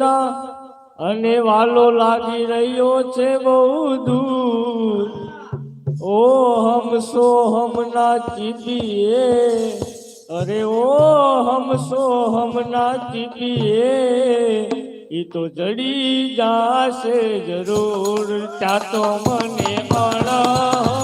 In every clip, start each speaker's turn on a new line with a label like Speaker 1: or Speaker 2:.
Speaker 1: રખતા અને વાલો લાગી રહ્યો છે બહુ દૂર. ઓ હમ સો હમના ચીબીએ. અરે ઓ હમ સો હમના ચીબીએ. ઈ તો જડી જાશે જરૂર. ત્યાં મને અણહદ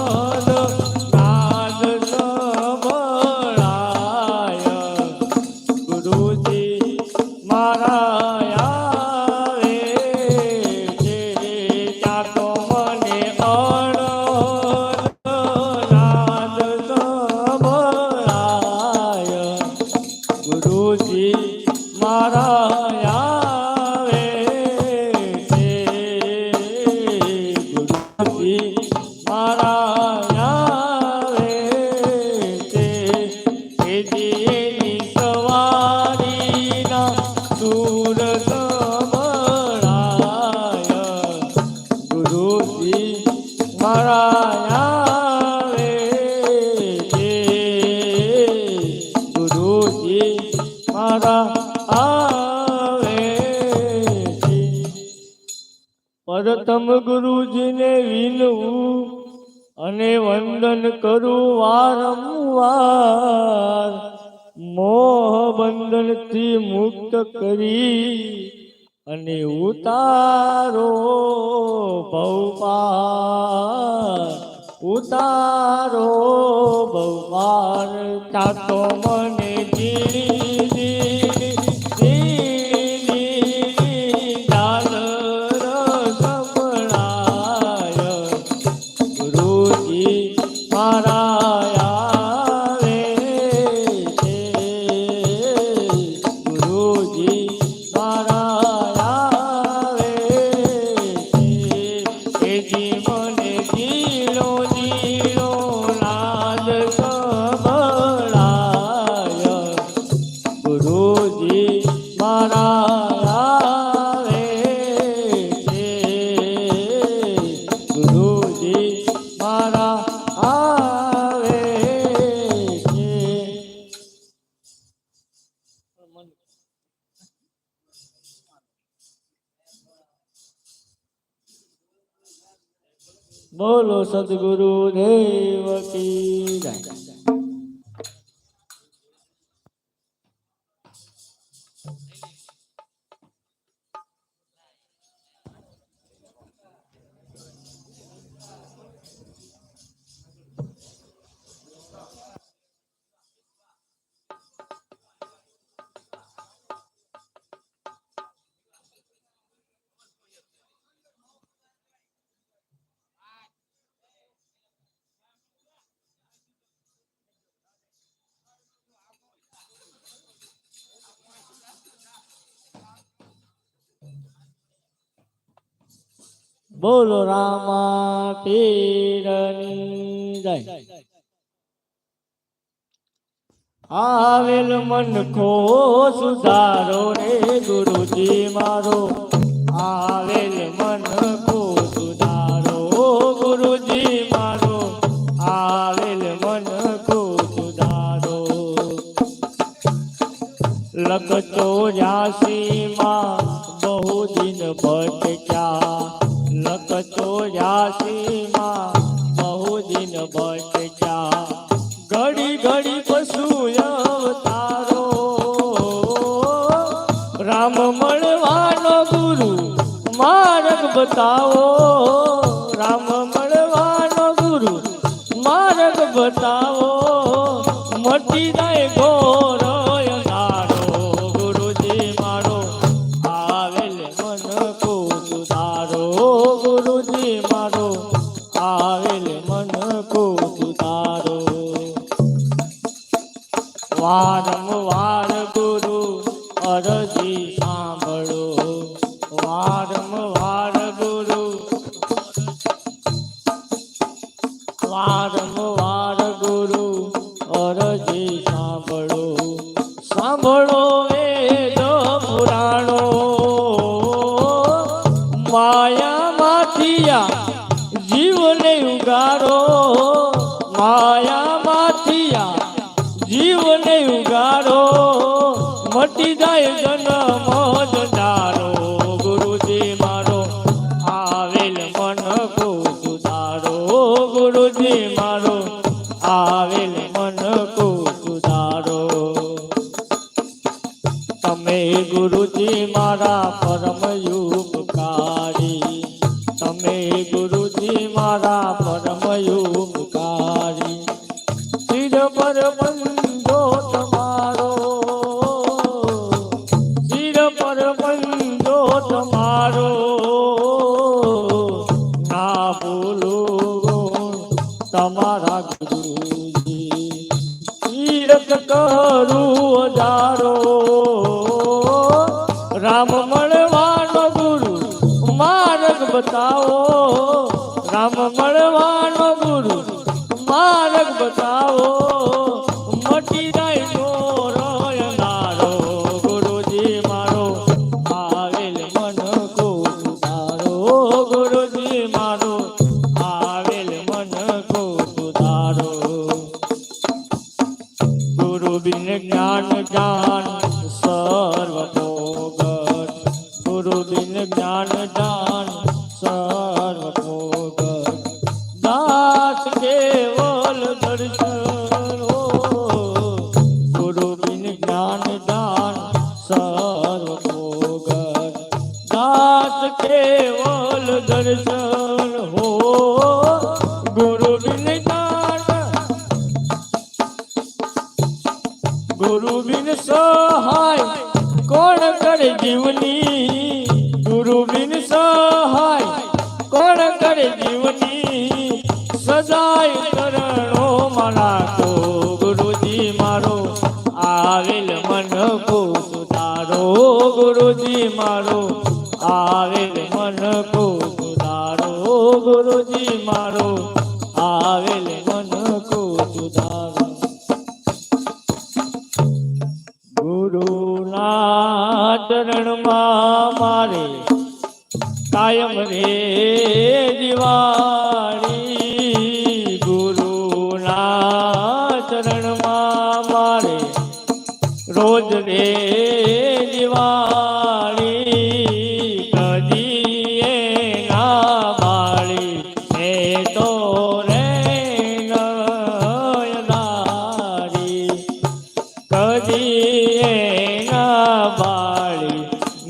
Speaker 1: ગુરુજી મારા પ્રથમ ગુરુજીને વિનવું અને વંદન કરું વારંવાર. મોહ બંધનથી મુક્ત કરી અને ઉતારો ભવપાર ઉતારો ભવપાર તાતો મને બોલો સદગુરુ દેવ કી જય. બોલો રામા પીરની જય. આવેલ મન ખો સુધારો રે ગુરુજી મારો. આવેલ ઘડી ઘડી પશુ અવતારો રામ ગુરુ માર્ગ બતાવો. રામ મળવાનો ગુરુ માર્ગ બતાવો. જીવને ઉગારો માયા માથિયા જીવને ઉગારો મટી જાય જન્મ જનારો ગુરુજી મારો, આવેલ મન કો સુધારો. ગુરુજી મારો, આવેલ મન કો કરું હજારો રામ મળવાનો ગુરુ માર્ગ બતાવો. રામ મળવાનો ગુરુ માર્ગ બતાવો. કરે જીવની ગુરુ બિન સહાય કોણ કરે જીવની સદાય કરણો મનાતો ગુરુજી મારો, આવેલ મન કો સુધારો ગુરુજી મારો, આવેલ મન કો સુધારો ગુરુજી મારો, આવેલ મન કો સુધારો ગુરુના ચરણમાં મારે કાયમ રે દિવાળી. ગુરુના ચરણમાં મારે રોજ રે દિવાળી. કદી એ ના બાળી, એ તો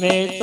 Speaker 1: Ted.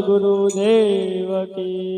Speaker 1: સદગુરુદેવ કી.